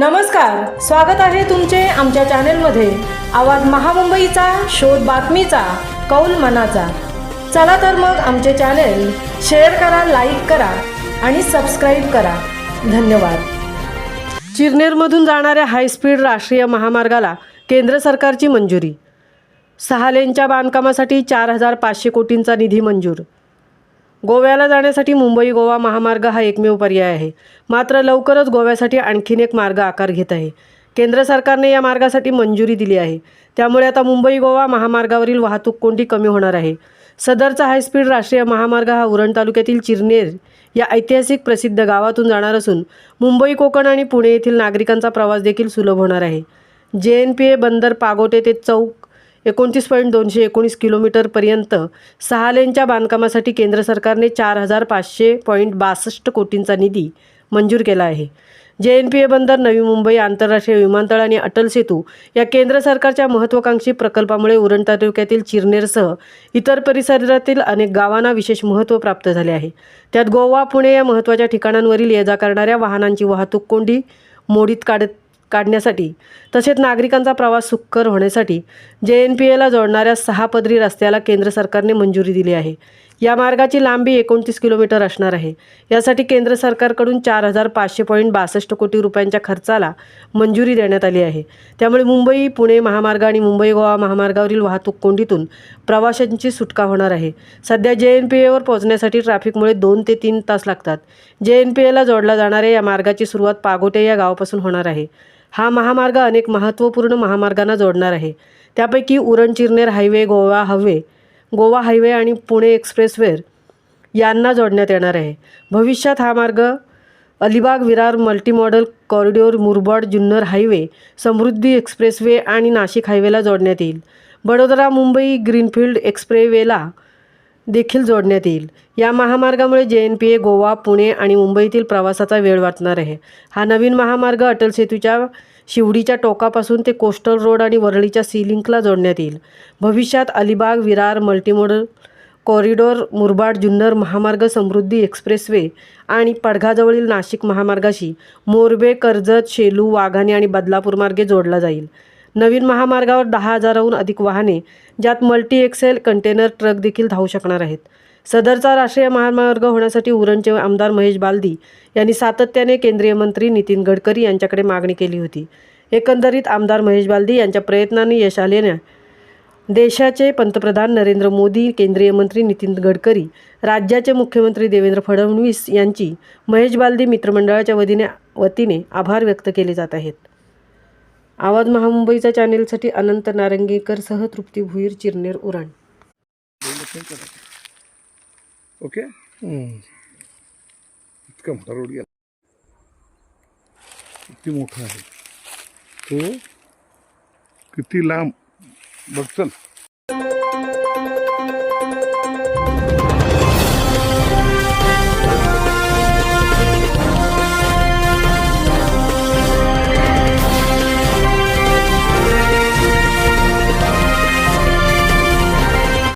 नमस्कार स्वागत आहे तुमचे आमच्या चॅनेलमध्ये. आवाज महामुंबईचा शोध बातमीचा कौल मनाचा. चला तर मग आमचे चॅनेल शेअर करा लाईक करा आणि सबस्क्राईब करा. धन्यवाद. चिरनेरमधून जाणाऱ्या हायस्पीड राष्ट्रीय महामार्गाला केंद्र सरकारची मंजुरी. सहा लेनच्या बांधकामासाठी चार हजार पाचशे कोटींचा निधी मंजूर. गोव्याला जाण्यासाठी मुंबई गोवा महामार्ग हा एकमेव पर्याय आहे. मात्र लवकरच गोव्यासाठी आणखीन एक मार्ग आकार घेत आहे. केंद्र सरकारने या मार्गासाठी मंजुरी दिली आहे. त्यामुळे आता मुंबई गोवा महामार्गावरील वाहतूक कोंडी कमी होणार आहे. सदरचा हायस्पीड राष्ट्रीय महामार्ग हा उरण तालुक्यातील चिरनेर या ऐतिहासिक प्रसिद्ध गावातून जाणार असून मुंबई कोकण आणि पुणे येथील नागरिकांचा प्रवास देखील सुलभ होणार आहे. जे एन पी ए बंदर पागोटे ते चौक एकोणतीस पॉईंट दोनशे एकोणीस किलोमीटरपर्यंत सहा लेनच्या बांधकामासाठी केंद्र सरकारने चार हजार पाचशे पॉईंट बासष्ट कोटींचा निधी मंजूर केला आहे. जे एन पी ए बंदर नवी मुंबई आंतरराष्ट्रीय विमानतळ आणि अटल सेतू या केंद्र सरकारच्या महत्त्वाकांक्षी प्रकल्पामुळे उरण तालुक्यातील चिरनेरसह इतर परिसरातील अनेक गावांना विशेष महत्त्व प्राप्त झाले आहे. त्यात गोवा पुणे या महत्त्वाच्या ठिकाणांवरील ये जा करणाऱ्या वाहनांची वाहतूक कोंडी मोडीत काढत काढण्यासाठी तसेच नागरिकांचा प्रवास सुकर होण्यासाठी जे एन पी एला जोडणाऱ्या सहा पदरी रस्त्याला केंद्र सरकारने मंजुरी दिली आहे. या मार्गाची लांबी एकोणतीस किलोमीटर असणार आहे. यासाठी केंद्र सरकारकडून चार हजार पाचशे पॉईंट बासष्ट कोटी रुपयांच्या खर्चाला मंजुरी देण्यात आली आहे. त्यामुळे मुंबई पुणे महामार्ग आणि मुंबई गोवा महामार्गावरील वाहतूक कोंडीतून प्रवाशांची सुटका होणार आहे. सध्या जे एन पी एवर पोहोचण्यासाठी ट्रॅफिकमुळे दोन ते तीन तास लागतात. जे एन पी एला जोडला जाणाऱ्या या मार्गाची सुरुवात पागोटे या गावापासून होणार आहे. हा महामार्ग अनेक महत्त्वपूर्ण महामार्गांना जोडणार आहे. त्यापैकी उरण चिरनेर हायवे गोवा हवे गोवा हायवे आणि पुणे एक्सप्रेसवेर यांना जोडण्यात येणार आहे. भविष्यात हा मार्ग Alibag Virar multimodal corridor Murbad Junnar highway Samruddhi expressway आणि नाशिक हायवेला जोडण्यात येईल. बडोदरा मुंबई ग्रीनफील्ड एक्सप्रेवेला देखील जोडण्यात येईल. या महामार्गामुळे J N P A Goa Pune आणि मुंबईतील प्रवासाचा वेळ वाचणार आहे. हा नवीन महामार्ग अटल सेतूच्या शिवडीच्या टोकापासून ते कोस्टल रोड आणि वरळीच्या सी लिंकला जोडण्यात येईल. भविष्यात अलिबाग विरार मल्टीमोडल कॉरिडॉर मुरबाड जुन्नर महामार्ग समृद्धी एक्सप्रेसवे आणि पडघाजवळील नाशिक महामार्गाशी मोरबे कर्जत शेलू वाघाणे आणि बदलापूर मार्गे जोडला जाईल. नवीन महामार्गावर दहा हजाराहून अधिक वाहने ज्यात मल्टी एक्सेल कंटेनर ट्रक देखील धावू शकणार आहेत. सदरचा राष्ट्रीय महामार्ग होण्यासाठी उरणचे आमदार महेश बालदी यांनी सातत्याने केंद्रीय मंत्री नितीन गडकरी यांच्याकडे मागणी केली होती. एकंदरीत आमदार महेश बालदी यांच्या प्रयत्नांनी यश आल्याने देशाचे पंतप्रधान नरेंद्र मोदी केंद्रीय मंत्री नितीन गडकरी राज्याचे मुख्यमंत्री देवेंद्र फडणवीस यांची महेश बालदी मित्रमंडळाच्या वतीने वतीने आभार व्यक्त केले जात आहेत. आवाज महामुंबईच्या चॅनेलसाठी अनंत नारंगेकरसह तृप्ती भुईर चिरनेर उरण. ओके? इतका मोठा रोड गेला. किती मोठा आहे. तो किती लांब? बघ चल.